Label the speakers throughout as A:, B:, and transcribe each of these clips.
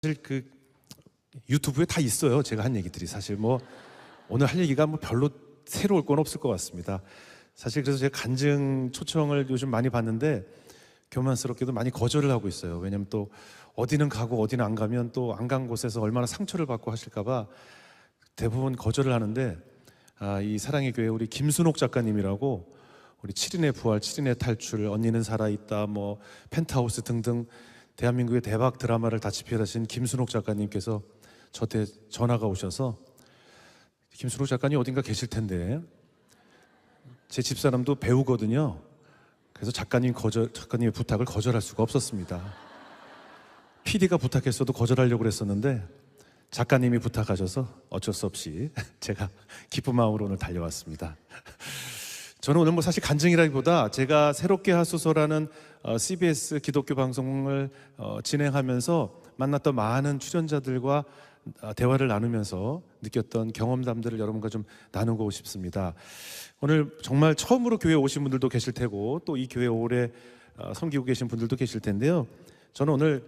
A: 사실 그 유튜브에 다 있어요. 제가 한 얘기들이 사실 뭐 오늘 할 얘기가 뭐 별로 새로울 건 없을 것 같습니다. 사실 그래서 제가 간증 초청을 요즘 많이 받는데 교만스럽게도 많이 거절을 하고 있어요. 왜냐면 또 어디는 가고 어디는 안 가면 또 안 간 곳에서 얼마나 상처를 받고 하실까봐 대부분 거절을 하는데 아, 이 사랑의 교회 우리 김순옥 작가님이라고 우리 7인의 부활, 7인의 탈출, 언니는 살아있다, 뭐 펜트하우스 등등 대한민국의 대박 드라마를 다 집필하신 김순옥 작가님께서 저한테 전화가 오셔서 김순옥 작가님 어딘가 계실 텐데 제 집사람도 배우거든요. 그래서 작가님 거절, 작가님의 부탁을 거절할 수가 없었습니다. PD가 부탁했어도 거절하려고 그랬었는데 작가님이 부탁하셔서 어쩔 수 없이 제가 기쁜 마음으로 오늘 달려왔습니다. 저는 오늘 뭐 사실 간증이라기보다 제가 새롭게 하소서라는 어, CBS 기독교 방송을 어, 진행하면서 만났던 많은 출연자들과 어, 대화를 나누면서 느꼈던 경험담들을 여러분과 좀 나누고 싶습니다. 오늘 정말 처음으로 교회 오신 분들도 계실 테고 또 이 교회 오래 어, 섬기고 계신 분들도 계실 텐데요. 저는 오늘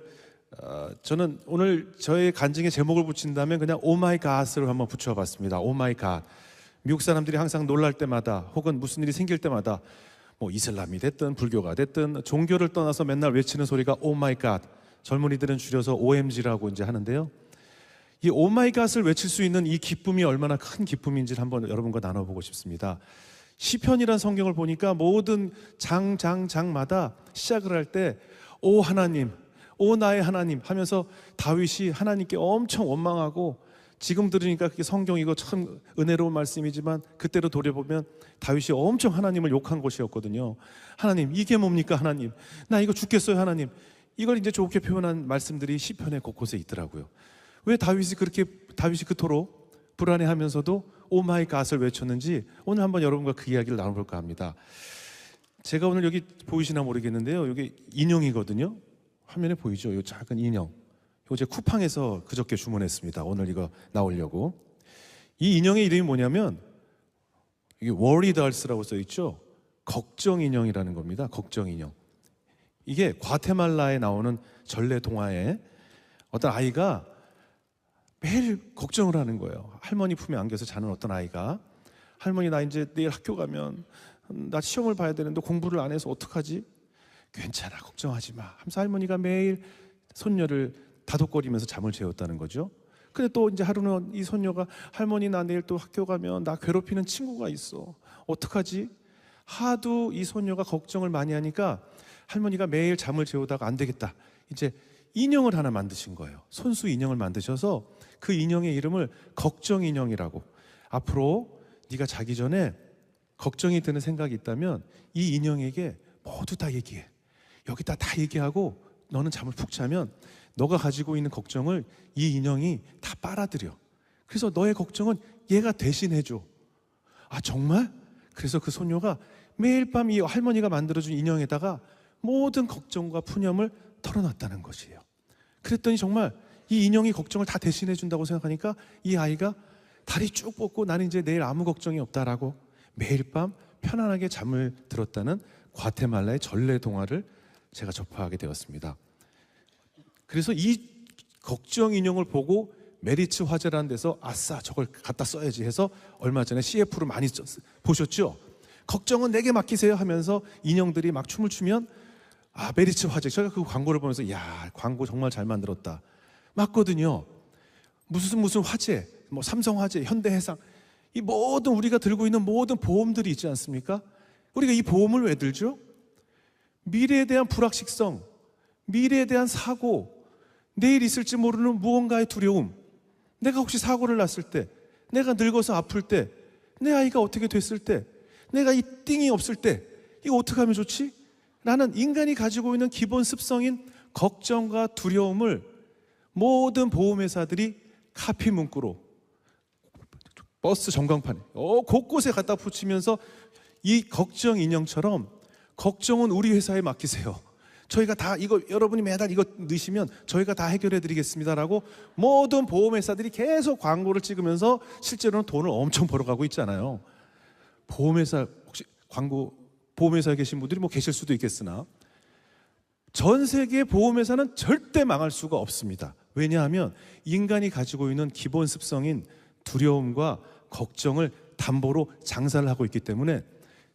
A: 어, 저는 오늘 저의 간증의 제목을 붙인다면 그냥 오 마이 갓으로 한번 붙여봤습니다. 오 마이 갓. 미국 사람들이 항상 놀랄 때마다 혹은 무슨 일이 생길 때마다 뭐 이슬람이 됐든 불교가 됐든 종교를 떠나서 맨날 외치는 소리가 오 마이 갓. 젊은이들은 줄여서 OMG라고 이제 하는데요. 이 오 마이 갓을 외칠 수 있는 이 기쁨이 얼마나 큰 기쁨인지를 한번 여러분과 나눠 보고 싶습니다. 시편이란 성경을 보니까 모든 장, 장, 장마다 시작을 할 때 오 하나님, 오 나의 하나님 하면서 다윗이 하나님께 엄청 원망하고 지금 들으니까 그게 성경이고 참 은혜로운 말씀이지만 그때로 돌려보면 다윗이 엄청 하나님을 욕한 것이었거든요. 하나님 이게 뭡니까 하나님? 나 이거 죽겠어요 하나님. 이걸 이제 좋게 표현한 말씀들이 시편의 곳곳에 있더라고요. 왜 다윗이 그렇게 다윗이 그토록 불안해하면서도 오 마이 갓을 외쳤는지 오늘 한번 여러분과 그 이야기를 나눠볼까 합니다. 제가 오늘 여기 보이시나 모르겠는데요. 여기 인형이거든요. 화면에 보이죠? 이 작은 인형. 이거 제 쿠팡에서 그저께 주문했습니다. 오늘 이거 나오려고. 이 인형의 이름이 뭐냐면 이게 워리달스라고 써 있죠. 걱정 인형이라는 겁니다. 걱정 인형. 이게 과테말라에 나오는 전래 동화에 어떤 아이가 매일 걱정을 하는 거예요. 할머니 품에 안겨서 자는 어떤 아이가 할머니 나 이제 내일 학교 가면 나 시험을 봐야 되는데 공부를 안 해서 어떡하지? 괜찮아 걱정하지 마. 하면서 할머니가 매일 손녀를 다독거리면서 잠을 재웠다는 거죠. 근데 또 이제 하루는 이 손녀가 할머니 나 내일 또 학교 가면 나 괴롭히는 친구가 있어. 어떡하지? 하도 이 손녀가 걱정을 많이 하니까 할머니가 매일 잠을 재우다가 안 되겠다. 이제 인형을 하나 만드신 거예요. 손수 인형을 만드셔서 그 인형의 이름을 걱정 인형이라고. 앞으로 네가 자기 전에 걱정이 드는 생각이 있다면 이 인형에게 모두 다 얘기해. 여기다 다 얘기하고 너는 잠을 푹 자면 너가 가지고 있는 걱정을 이 인형이 다 빨아들여. 그래서 너의 걱정은 얘가 대신해 줘. 아 정말? 그래서 그 소녀가 매일 밤 이 할머니가 만들어준 인형에다가 모든 걱정과 푸념을 털어놨다는 것이에요. 그랬더니 정말 이 인형이 걱정을 다 대신해 준다고 생각하니까 이 아이가 다리 쭉 뻗고 나는 이제 내일 아무 걱정이 없다라고 매일 밤 편안하게 잠을 들었다는 과테말라의 전래 동화를 제가 접하게 되었습니다. 그래서 이 걱정 인형을 보고 메리츠 화재라는 데서 아싸 저걸 갖다 써야지 해서 얼마 전에 CF로 많이 썼- 보셨죠? 걱정은 내게 맡기세요. 하면서 인형들이 막 춤을 추면 아 메리츠 화재 제가 그 광고를 보면서 야 광고 정말 잘 만들었다. 맞거든요. 무슨 무슨 화재 뭐 삼성 화재 현대 해상 이 모든 우리가 들고 있는 모든 보험들이 있지 않습니까? 우리가 이 보험을 왜 들죠? 미래에 대한 불확실성 미래에 대한 사고 내일 있을지 모르는 무언가의 두려움 내가 혹시 사고를 났을 때 내가 늙어서 아플 때 내 아이가 어떻게 됐을 때 내가 이 띵이 없을 때 이거 어떻게 하면 좋지? 라는 인간이 가지고 있는 기본 습성인 걱정과 두려움을 모든 보험회사들이 카피 문구로 버스 전광판에 어, 곳곳에 갖다 붙이면서 이 걱정 인형처럼 걱정은 우리 회사에 맡기세요. 저희가 다 이거 여러분이 매달 이거 넣으시면 저희가 다 해결해 드리겠습니다라고 모든 보험회사들이 계속 광고를 찍으면서 실제로는 돈을 엄청 벌어가고 있잖아요. 보험회사 혹시 광고 보험회사에 계신 분들이 뭐 계실 수도 있겠으나 전 세계 보험회사는 절대 망할 수가 없습니다. 왜냐하면 인간이 가지고 있는 기본 습성인 두려움과 걱정을 담보로 장사를 하고 있기 때문에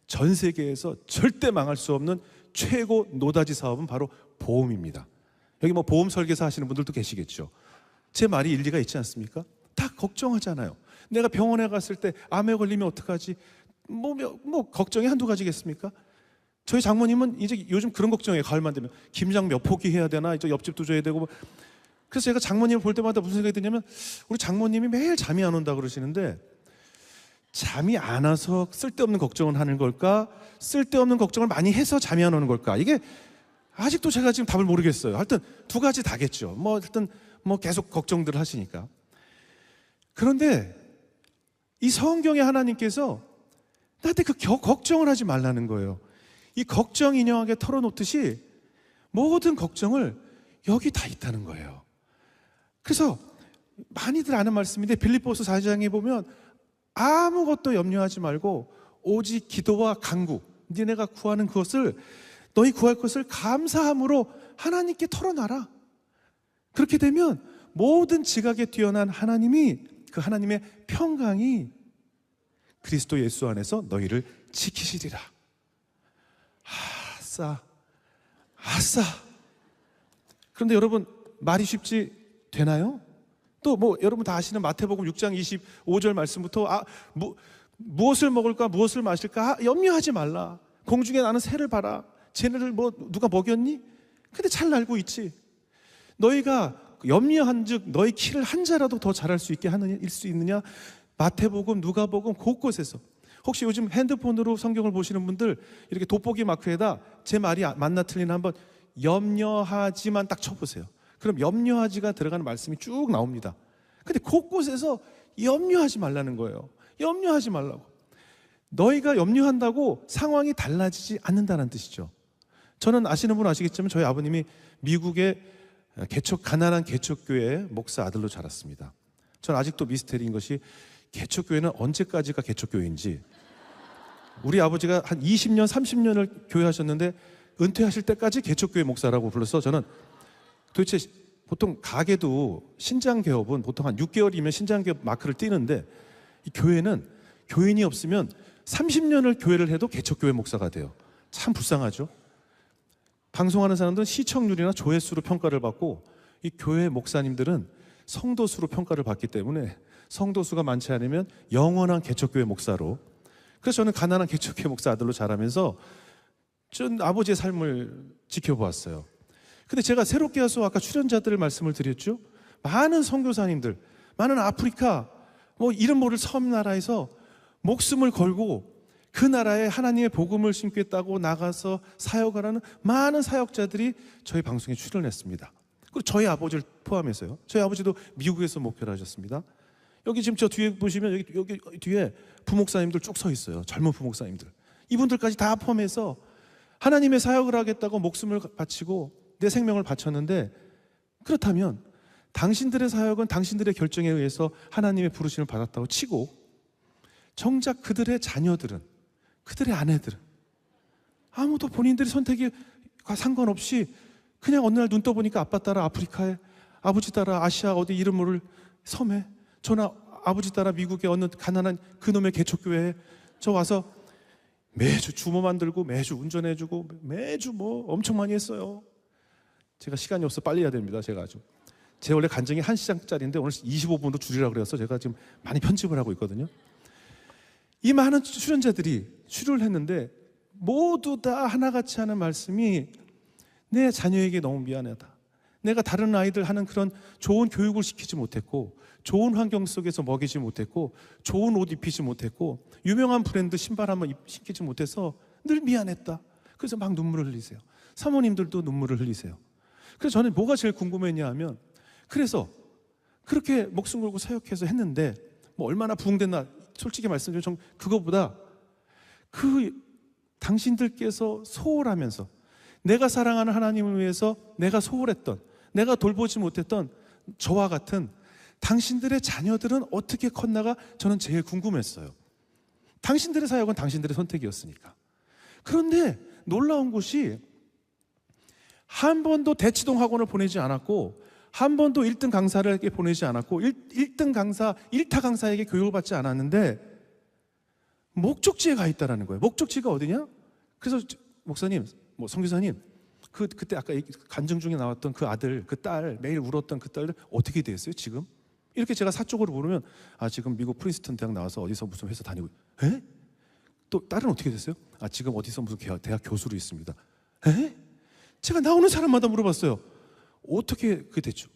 A: 전 세계에서 절대 망할 수 없는 최고 노다지 사업은 바로 보험입니다. 여기 뭐 보험 설계사 하시는 분들도 계시겠죠. 제 말이 일리가 있지 않습니까? 다 걱정하잖아요. 내가 병원에 갔을 때 암에 걸리면 어떡하지? 뭐, 뭐, 뭐 걱정이 한두 가지겠습니까? 저희 장모님은 이제 요즘 그런 걱정이에요. 가을만 되면 김장 몇 포기 해야 되나? 이제 옆집도 줘야 되고. 뭐. 그래서 제가 장모님을 볼 때마다 무슨 생각이 드냐면 우리 장모님이 매일 잠이 안 온다 그러시는데 잠이 안 와서 쓸데없는 걱정을 하는 걸까? 쓸데없는 걱정을 많이 해서 잠이 안 오는 걸까? 이게 아직도 제가 지금 답을 모르겠어요. 하여튼 두 가지 다겠죠. 뭐 하여튼 뭐 계속 걱정들 하시니까. 그런데 이 성경의 하나님께서 나한테 그 겨- 걱정을 하지 말라는 거예요. 이 걱정 인형하게 털어놓듯이 모든 걱정을 여기 다 있다는 거예요. 그래서 많이들 아는 말씀인데 빌립보서 4장에 보면 아무것도 염려하지 말고 오직 기도와 간구 니네가 구하는 그것을 너희 구할 것을 감사함으로 하나님께 털어놔라. 그렇게 되면 모든 지각에 뛰어난 하나님이 그 하나님의 평강이 그리스도 예수 안에서 너희를 지키시리라. 아싸, 아싸. 그런데 여러분 말이 쉽지 되나요? 또 뭐 여러분 다 아시는 마태복음 6장 25절 말씀부터 아 무, 무엇을 먹을까 무엇을 마실까 아, 염려하지 말라. 공중에 나는 새를 봐라. 쟤네를 뭐 누가 먹였니? 근데 잘 알고 있지. 너희가 염려한즉 너희 키를 한 자라도 더 자랄 수 있게 하느냐 일 수 있느냐? 마태복음 누가복음 곳곳에서 혹시 요즘 핸드폰으로 성경을 보시는 분들 이렇게 돋보기 마크에다 제 말이 맞나 틀리나 한번 염려하지만 딱 쳐보세요. 그럼 염려하지가 들어가는 말씀이 쭉 나옵니다. 근데 곳곳에서 염려하지 말라는 거예요. 염려하지 말라고. 너희가 염려한다고 상황이 달라지지 않는다는 뜻이죠. 저는 아시는 분 아시겠지만 저희 아버님이 미국의 개척 가난한 개척교회 목사 아들로 자랐습니다. 저는 아직도 미스테리인 것이 개척교회는 언제까지가 개척교회인지 우리 아버지가 한 20년, 30년을 교회 하셨는데 은퇴하실 때까지 개척교회 목사라고 불러서 저는 도대체 보통 가게도 신장 개업은 보통 한 6개월이면 신장 개업 마크를 띄는데 이 교회는 교인이 없으면 30년을 교회를 해도 개척교회 목사가 돼요. 참 불쌍하죠. 방송하는 사람들은 시청률이나 조회수로 평가를 받고 이 교회 목사님들은 성도 수로 평가를 받기 때문에 성도 수가 많지 않으면 영원한 개척교회 목사로 그래서 저는 가난한 개척교회 목사 아들로 자라면서 전 아버지의 삶을 지켜보았어요. 근데 제가 새롭게 와서 아까 출연자들을 말씀을 드렸죠. 많은 선교사님들, 많은 아프리카 뭐 이름 모를 섬 나라에서 목숨을 걸고 그 나라에 하나님의 복음을 심겠다고 나가서 사역하라는 많은 사역자들이 저희 방송에 출연했습니다. 그리고 저희 아버지를 포함해서요. 저희 아버지도 미국에서 목회를 하셨습니다. 여기 지금 저 뒤에 보시면 여기, 여기 뒤에 부목사님들 쭉 서 있어요. 젊은 부목사님들. 이분들까지 다 포함해서 하나님의 사역을 하겠다고 목숨을 바치고 내 생명을 바쳤는데 그렇다면 당신들의 사역은 당신들의 결정에 의해서 하나님의 부르심을 받았다고 치고 정작 그들의 자녀들은 그들의 아내들은 아무도 본인들의 선택과 상관없이 그냥 어느 날 눈 떠보니까 아빠 따라 아프리카에 아버지 따라 아시아 어디 이름 모를 섬에 저나 아버지 따라 미국의 어느 가난한 그놈의 개척교회에 저 와서 매주 주모 만들고 매주 운전해주고 매주 뭐 엄청 많이 했어요. 제가 시간이 없어 빨리 해야 됩니다. 제가 아주 제 원래 간증이 한 시간짜리인데 오늘 25분도 줄이라 그래서 제가 지금 많이 편집을 하고 있거든요. 이 많은 출연자들이 출연을 했는데 모두 다 하나같이 하는 말씀이 내 자녀에게 너무 미안하다. 내가 다른 아이들 하는 그런 좋은 교육을 시키지 못했고 좋은 환경 속에서 먹이지 못했고 좋은 옷 입히지 못했고 유명한 브랜드 신발 한번 입- 신기지 못해서 늘 미안했다. 그래서 막 눈물을 흘리세요. 사모님들도 눈물을 흘리세요. 그래서 저는 뭐가 제일 궁금했냐 하면 그래서 그렇게 목숨 걸고 사역해서 했는데 뭐 얼마나 부흥됐나 솔직히 말씀드리면 전 그거보다 그 당신들께서 소홀하면서 내가 사랑하는 하나님을 위해서 내가 소홀했던 내가 돌보지 못했던 저와 같은 당신들의 자녀들은 어떻게 컸나가 저는 제일 궁금했어요. 당신들의 사역은 당신들의 선택이었으니까. 그런데 놀라운 것이 한 번도 대치동 학원을 보내지 않았고 한 번도 1등 강사에게 보내지 않았고 1, 등 강사, 1타 강사에게 교육을 받지 않았는데 목적지에 가 있다라는 거예요. 목적지가 어디냐? 그래서 저- 목사님, 뭐 성교사님, 그 그때 아까 간증 중에 나왔던 그 아들, 그 딸 매일 울었던 그 딸들 어떻게 됐어요 지금? 이렇게 제가 사적으로 물으면 아 지금 미국 프린스턴 대학 나와서 어디서 무슨 회사 다니고, 에? 또 딸은 어떻게 됐어요? 아 지금 어디서 무슨 대- 대학 교수로 있습니다. 에? 제가 나오는 사람마다 물어봤어요. 어떻게 그 됐죠?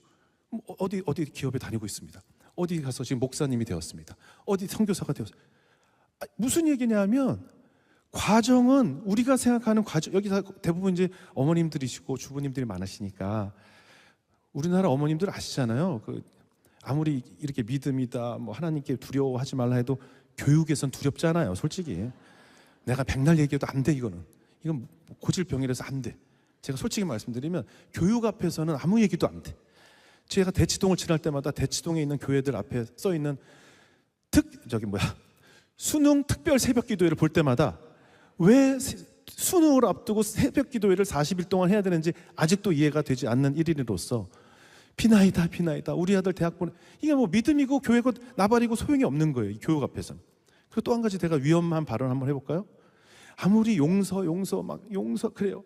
A: 뭐 어디 어디 기업에 다니고 있습니다. 어디 가서 지금 목사님이 되었습니다. 어디 선교사가 되었어요. 아, 무슨 얘기냐면 과정은 우리가 생각하는 과정 여기 다 대부분 이제 어머님들이시고 주부님들이 많으시니까 우리나라 어머님들 아시잖아요. 그 아무리 이렇게 믿음이다 뭐 하나님께 두려워하지 말라 해도 교육에선 두렵잖아요. 솔직히 내가 백날 얘기해도 안 돼 이거는 이건 고질병이라서 안 돼. 제가 솔직히 말씀드리면 교육 앞에서는 아무 얘기도 안 돼. 제가 대치동을 지날 때마다 대치동에 있는 교회들 앞에 써 있는 특 저기 뭐야 수능 특별 새벽 기도회를 볼 때마다 왜 세- 수능을 앞두고 새벽 기도회를 40일 동안 해야 되는지 아직도 이해가 되지 않는 일인으로서 비나이다 비나이다 우리 아들 대학 보내 이게 뭐 믿음이고 교회고 나발이고 소용이 없는 거예요 이 교육 앞에서는 그리고 또 한 가지 제가 위험한 발언 한번 해볼까요? 아무리 용서 용서 막 용서 그래요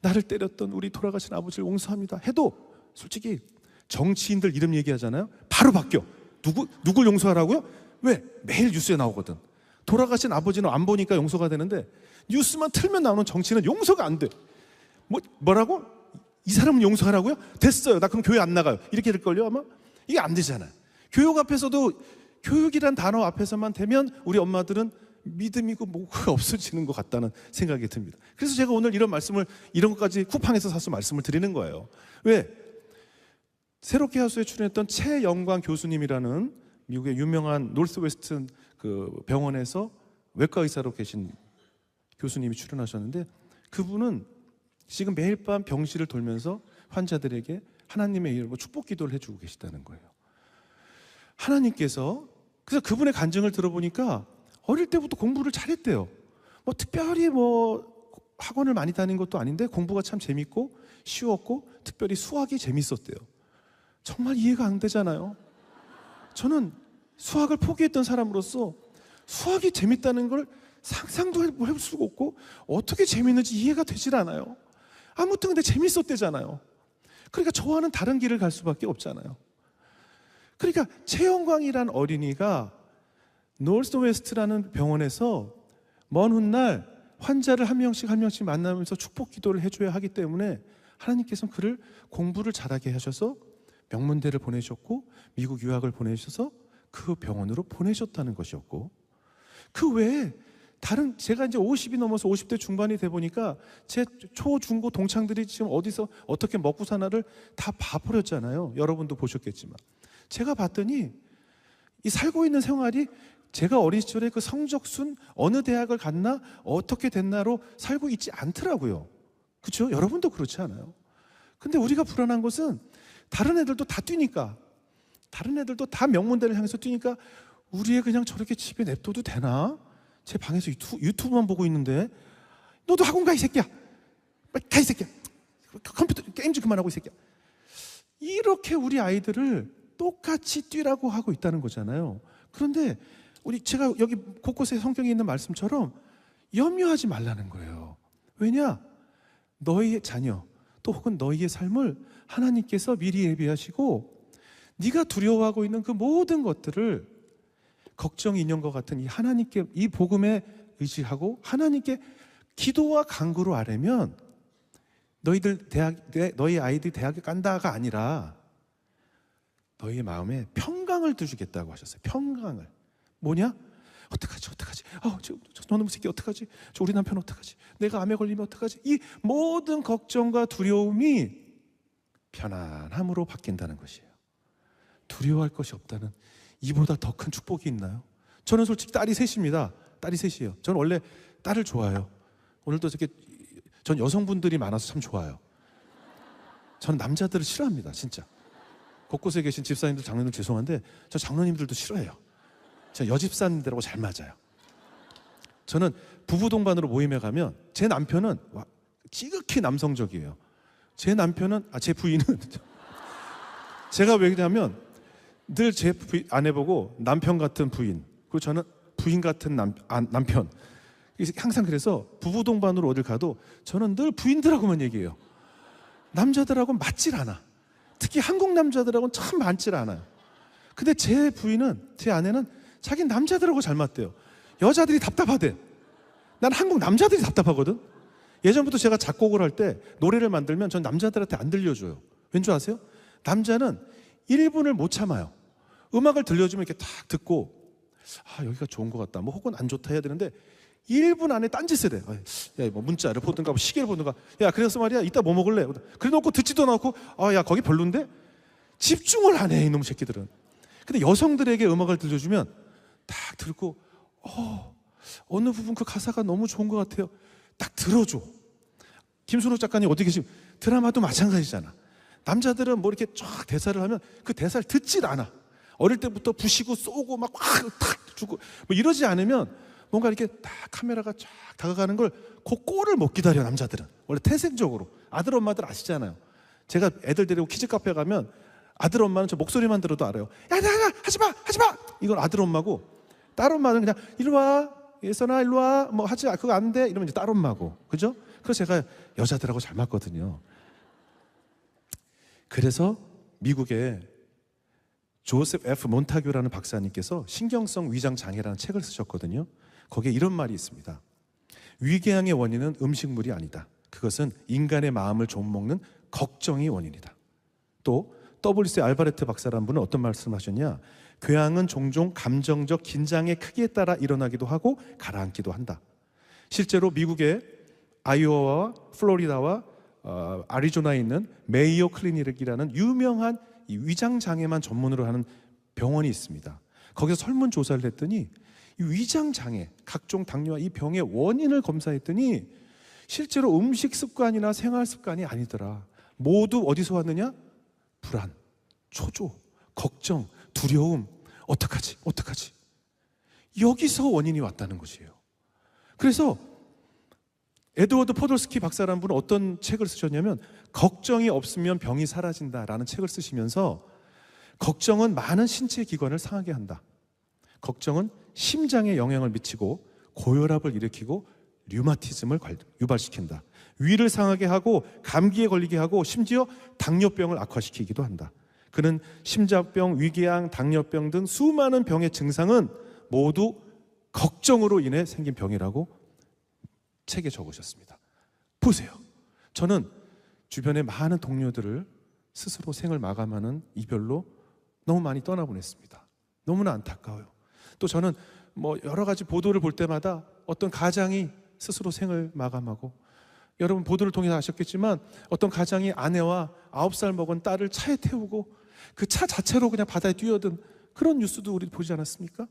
A: 나를 때렸던 우리 돌아가신 아버지를 용서합니다 해도 솔직히 정치인들 이름 얘기하잖아요 바로 바뀌어 누구 누굴 용서하라고요? 왜 매일 뉴스에 나오거든 돌아가신 아버지는 안 보니까 용서가 되는데 뉴스만 틀면 나오는 정치는 용서가 안 돼. 뭐 뭐라고? 이 사람은 용서하라고요? 됐어요. 나 그럼 교회 안 나가요. 이렇게 될걸요 아마? 이게 안 되잖아요. 교육 앞에서도 교육이란 단어 앞에서만 되면 우리 엄마들은 믿음이고 뭐가 없어지는 것 같다는 생각이 듭니다. 그래서 제가 오늘 이런 말씀을 이런 것까지 쿠팡에서 사서 말씀을 드리는 거예요. 왜? 새롭게 하수에 출연했던 최영광 교수님이라는 미국의 유명한 노스웨스튼 그 병원에서 외과 의사로 계신 교수님이 출연하셨는데 그분은 지금 매일 밤 병실을 돌면서 환자들에게 하나님의 이름으로 축복 기도를 해주고 계시다는 거예요. 하나님께서 그래서 그분의 간증을 들어보니까 어릴 때부터 공부를 잘했대요. 뭐 특별히 뭐 학원을 많이 다닌 것도 아닌데 공부가 참 재밌고 쉬웠고 특별히 수학이 재밌었대요. 정말 이해가 안 되잖아요. 저는 수학을 포기했던 사람으로서 수학이 재밌다는 걸 상상도 해- 해볼 수가 없고 어떻게 재밌는지 이해가 되질 않아요. 아무튼 근데 재밌었대잖아요. 그러니까 저와는 다른 길을 갈 수밖에 없잖아요. 그러니까 최영광이란 어린이가 노스웨스트라는 병원에서 먼 훗날 환자를 한 명씩 한 명씩 만나면서 축복 기도를 해줘야 하기 때문에 하나님께서는 그를 공부를 잘하게 하셔서 명문대를 보내셨고 미국 유학을 보내셔서 그 병원으로 보내셨다는 것이었고 그 외에 다른 제가 이제 50이 넘어서 50대 중반이 돼 보니까 제 초, 중, 고 동창들이 지금 어디서 어떻게 먹고 사나를 다 봐버렸잖아요. 여러분도 보셨겠지만 제가 봤더니 이 살고 있는 생활이 제가 어린 시절에 그 성적순 어느 대학을 갔나 어떻게 됐나로 살고 있지 않더라고요. 그렇죠? 여러분도 그렇지 않아요. 근데 우리가 불안한 것은 다른 애들도 다 뛰니까 다른 애들도 다 명문대를 향해서 뛰니까 우리 애 그냥 저렇게 집에 냅둬도 되나? 제 방에서 유튜, 유튜 브만 보고 있는데 너도 학원 가 이 새끼야. 가 이 새끼야. 컴퓨터 게임 좀 그만하고 이 새끼야. 이렇게 우리 아이들을 똑같이 뛰라고 하고 있다는 거잖아요. 그런데 우리 제가 여기 곳곳에 성경에 있는 말씀처럼 염려하지 말라는 거예요. 왜냐? 너희의 자녀 또 혹은 너희의 삶을 하나님께서 미리 예비하시고 네가 두려워하고 있는 그 모든 것들을 걱정 인형과 같은 이 하나님께 이 복음에 의지하고 하나님께 기도와 간구로 아뢰면 너희들 대학 내- 너희 아이들이 대학에 간다가 아니라 너희의 마음에 평강을 주겠다고 하셨어요. 평강을 뭐냐? 어떡하지? 어떡하지? 아, 저, 저 너놈 새끼 어떡하지? 저 우리 남편 어떡하지? 내가 암에 걸리면 어떡하지? 이 모든 걱정과 두려움이 편안함으로 바뀐다는 것이에요. 두려워할 것이 없다는 이보다 더 큰 축복이 있나요? 저는 솔직히 딸이 셋입니다. 딸이 셋이에요. 저는 원래 딸을 좋아해요. 오늘도 이렇게 전 여성분들이 많아서 참 좋아요. 저는 남자들을 싫어합니다, 진짜. 곳곳에 계신 집사님들, 장로님들 죄송한데 저 장로님들도 싫어해요. 저 여집사님들하고 잘 맞아요. 저는 부부 동반으로 모임에 가면 제 남편은 와, 지극히 남성적이에요. 제 남편은 아 제 부인은 제가 왜냐면 늘 제 아내 보고 남편 같은 부인 그리고 저는 부인 같은 남, 아, 남편 항상 그래서 부부 동반으로 어딜 가도 저는 늘 부인들하고만 얘기해요. 남자들하고 맞질 않아. 특히 한국 남자들하고는 참 맞질 않아요. 근데 제 부인은 제 아내는 자기 남자들하고 잘 맞대요. 여자들이 답답하대. 난 한국 남자들이 답답하거든. 예전부터 제가 작곡을 할 때 노래를 만들면 전 남자들한테 안 들려줘요. 왠줄 아세요? 남자는 1분을 못 참아요. 음악을 들려주면 이렇게 탁 듣고 아 여기가 좋은 것 같다. 뭐 혹은 안 좋다 해야 되는데 1분 안에 딴짓을 해. 야, 뭐 문자를 보든가 뭐 시계를 보든가. 야, 그래서 말이야. 이따 뭐 먹을래? 그래 놓고 듣지도 않고 아, 야, 거기 별론데? 집중을 안 해, 이놈 새끼들은. 근데 여성들에게 음악을 들려주면 딱 들고 어, 어느 부분 그 가사가 너무 좋은 것 같아요. 딱 들어줘. 김순호 작가님 어디 계시면 드라마도 마찬가지잖아. 남자들은 뭐 이렇게 쫙 대사를 하면 그 대사를 듣질 않아. 어릴 때부터 부시고 쏘고 막탁 주고 뭐 이러지 않으면 뭔가 이렇게 딱 카메라가 쫙 다가가는 걸 그 꼴을 못 기다려 남자들은 원래 태생적으로 아들 엄마들 아시잖아요. 제가 애들 데리고 키즈 카페 가면 아들 엄마는 저 목소리만 들어도 알아요. 야, 야, 야, 하지 마, 하지 마. 이건 아들 엄마고 딸 엄마는 그냥 이리 와, 예선아 일로 와, 뭐 하지, 그거 안 돼. 이러면 이제 딸 엄마고, 그죠? 그래서 제가 여자들하고 잘 맞거든요. 그래서 미국에 조셉 F 몬타규라는 박사님께서 신경성 위장 장애라는 책을 쓰셨거든요. 거기에 이런 말이 있습니다. 위궤양의 원인은 음식물이 아니다. 그것은 인간의 마음을 좀먹는 걱정이 원인이다. 또 WC 알바레트 박사라는 분은 어떤 말씀하셨냐? 궤양은 종종 감정적 긴장의 크기에 따라 일어나기도 하고 가라앉기도 한다. 실제로 미국의 아이오와와 플로리다와 어, 아리조나에 있는 메이오 클리닉이라는 유명한 이 위장 장애만 전문으로 하는 병원이 있습니다. 거기서 설문 조사를 했더니 이 위장 장애, 각종 당뇨와 이 병의 원인을 검사했더니 실제로 음식 습관이나 생활 습관이 아니더라. 모두 어디서 왔느냐? 불안, 초조, 걱정, 두려움. 어떡하지? 어떡하지? 여기서 원인이 왔다는 것이에요. 그래서 에드워드 포돌스키 박사라는 분은 어떤 책을 쓰셨냐면 걱정이 없으면 병이 사라진다라는 책을 쓰시면서 걱정은 많은 신체 기관을 상하게 한다. 걱정은 심장에 영향을 미치고 고혈압을 일으키고 류마티즘을 유발시킨다. 위를 상하게 하고 감기에 걸리게 하고 심지어 당뇨병을 악화시키기도 한다. 그는 심장병, 위궤양, 당뇨병 등 수많은 병의 증상은 모두 걱정으로 인해 생긴 병이라고 책에 적으셨습니다. 보세요. 저는 주변의 많은 동료들을 스스로 생을 마감하는 이별로 너무 많이 떠나보냈습니다. 너무나 안타까워요. 또 저는 뭐 여러 가지 보도를 볼 때마다 어떤 가장이 스스로 생을 마감하고 여러분 보도를 통해 아셨겠지만 어떤 가장이 아내와 아홉 살 먹은 딸을 차에 태우고 그 차 자체로 그냥 바다에 뛰어든 그런 뉴스도 우리 보지 않았습니까?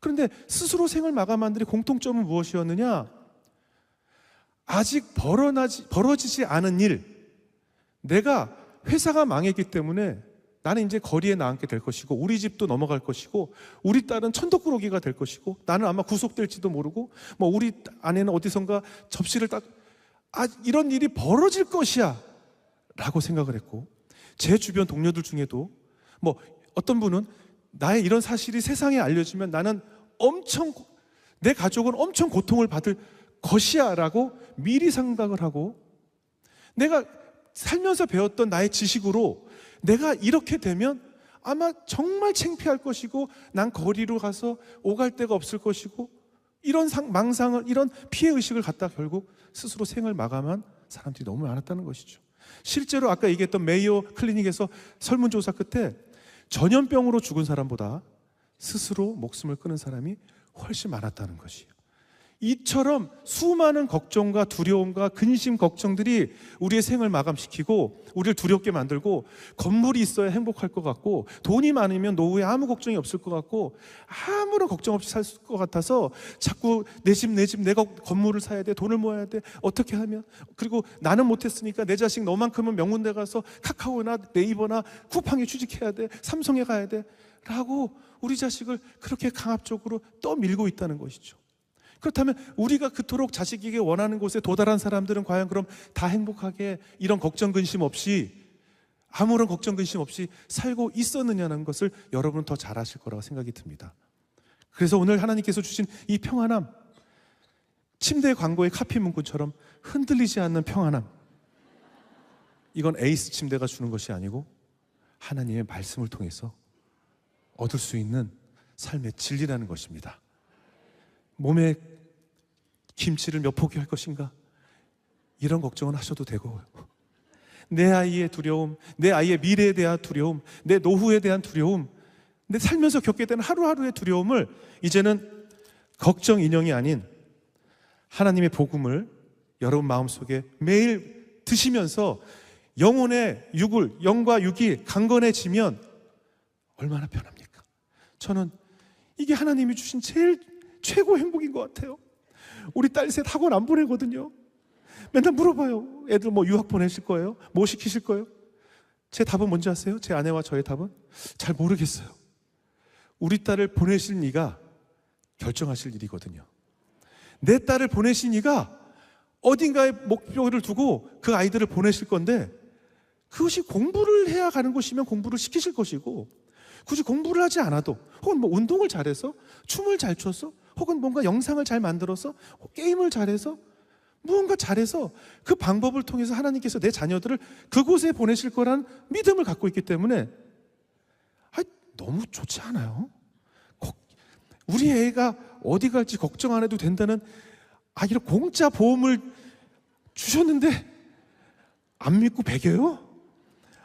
A: 그런데 스스로 생을 마감한 들의 공통점은 무엇이었느냐? 아직 벌어나지, 벌어지지 않은 일, 내가 회사가 망했기 때문에 나는 이제 거리에 나앉게 될 것이고 우리 집도 넘어갈 것이고 우리 딸은 천덕꾸러기가 될 것이고 나는 아마 구속될지도 모르고 뭐 우리 아내는 어디선가 접시를 딱 아, 이런 일이 벌어질 것이야 라고 생각을 했고 제 주변 동료들 중에도 뭐 어떤 분은 나의 이런 사실이 세상에 알려지면 나는 엄청 내 가족은 엄청 고통을 받을 것이야 라고 미리 생각을 하고 내가 살면서 배웠던 나의 지식으로 내가 이렇게 되면 아마 정말 창피할 것이고 난 거리로 가서 오갈 데가 없을 것이고 이런 상, 망상을 이런 피해 의식을 갖다 결국 스스로 생을 마감한 사람들이 너무 많았다는 것이죠. 실제로 아까 얘기했던 메이오 클리닉에서 설문조사 끝에 전염병으로 죽은 사람보다 스스로 목숨을 끊은 사람이 훨씬 많았다는 것이에요. 이처럼 수많은 걱정과 두려움과 근심 걱정들이 우리의 생을 마감시키고 우리를 두렵게 만들고 건물이 있어야 행복할 것 같고 돈이 많으면 노후에 아무 걱정이 없을 것 같고 아무런 걱정 없이 살 것 같아서 자꾸 내 집 내 집 내가 건물을 사야 돼 돈을 모아야 돼 어떻게 하면 그리고 나는 못했으니까 내 자식 너만큼은 명문대 가서 카카오나 네이버나 쿠팡에 취직해야 돼 삼성에 가야 돼 라고 우리 자식을 그렇게 강압적으로 떠밀고 있다는 것이죠. 그렇다면 우리가 그토록 자식에게 원하는 곳에 도달한 사람들은 과연 그럼 다 행복하게 이런 걱정 근심 없이 아무런 걱정 근심 없이 살고 있었느냐는 것을 여러분은 더 잘 아실 거라고 생각이 듭니다. 그래서 오늘 하나님께서 주신 이 평안함, 침대 광고의 카피 문구처럼 흔들리지 않는 평안함. 이건 에이스 침대가 주는 것이 아니고 하나님의 말씀을 통해서 얻을 수 있는 삶의 진리라는 것입니다. 몸에 김치를 몇 포기 할 것인가? 이런 걱정은 하셔도 되고 내 아이의 두려움, 내 아이의 미래에 대한 두려움, 내 노후에 대한 두려움, 내 살면서 겪게 되는 하루하루의 두려움을 이제는 걱정 인형이 아닌 하나님의 복음을 여러분 마음속에 매일 드시면서 영혼의 육을 영과 육이 강건해지면 얼마나 편합니까? 저는 이게 하나님이 주신 제일 최고 행복인 것 같아요. 우리 딸 셋 학원 안 보내거든요. 맨날 물어봐요. 애들 뭐 유학 보내실 거예요? 뭐 시키실 거예요? 제 답은 뭔지 아세요? 제 아내와 저의 답은 잘 모르겠어요. 우리 딸을 보내실 네가 결정하실 일이거든요. 내 딸을 보내신 이가 어딘가에 목표를 두고 그 아이들을 보내실 건데 그것이 공부를 해야 가는 곳이면 공부를 시키실 것이고 굳이 공부를 하지 않아도 혹은 뭐 운동을 잘해서 춤을 잘 춰서 혹은 뭔가 영상을 잘 만들어서 게임을 잘해서 무언가 잘해서 그 방법을 통해서 하나님께서 내 자녀들을 그곳에 보내실 거란 믿음을 갖고 있기 때문에 아 너무 좋지 않아요? 걱- 우리 애가 어디 갈지 걱정 안 해도 된다는 아 이런 공짜 보험을 주셨는데 안 믿고 배겨요?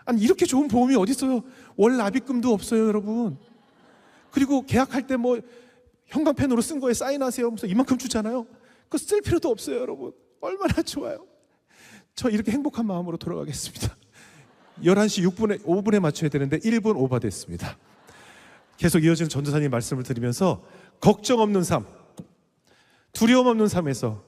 A: 아니 이렇게 좋은 보험이 어디 있어요? 월 납입금도 없어요, 여러분. 그리고 계약할 때 뭐 형광펜으로 쓴 거에 사인하세요 하면서 이만큼 주잖아요. 그거 쓸 필요도 없어요, 여러분. 얼마나 좋아요. 저 이렇게 행복한 마음으로 돌아가겠습니다. 11시 6분에 5분에 맞춰야 되는데 1분 오버됐습니다. 계속 이어지는 전도사님 말씀을 드리면서 걱정 없는 삶, 두려움 없는 삶에서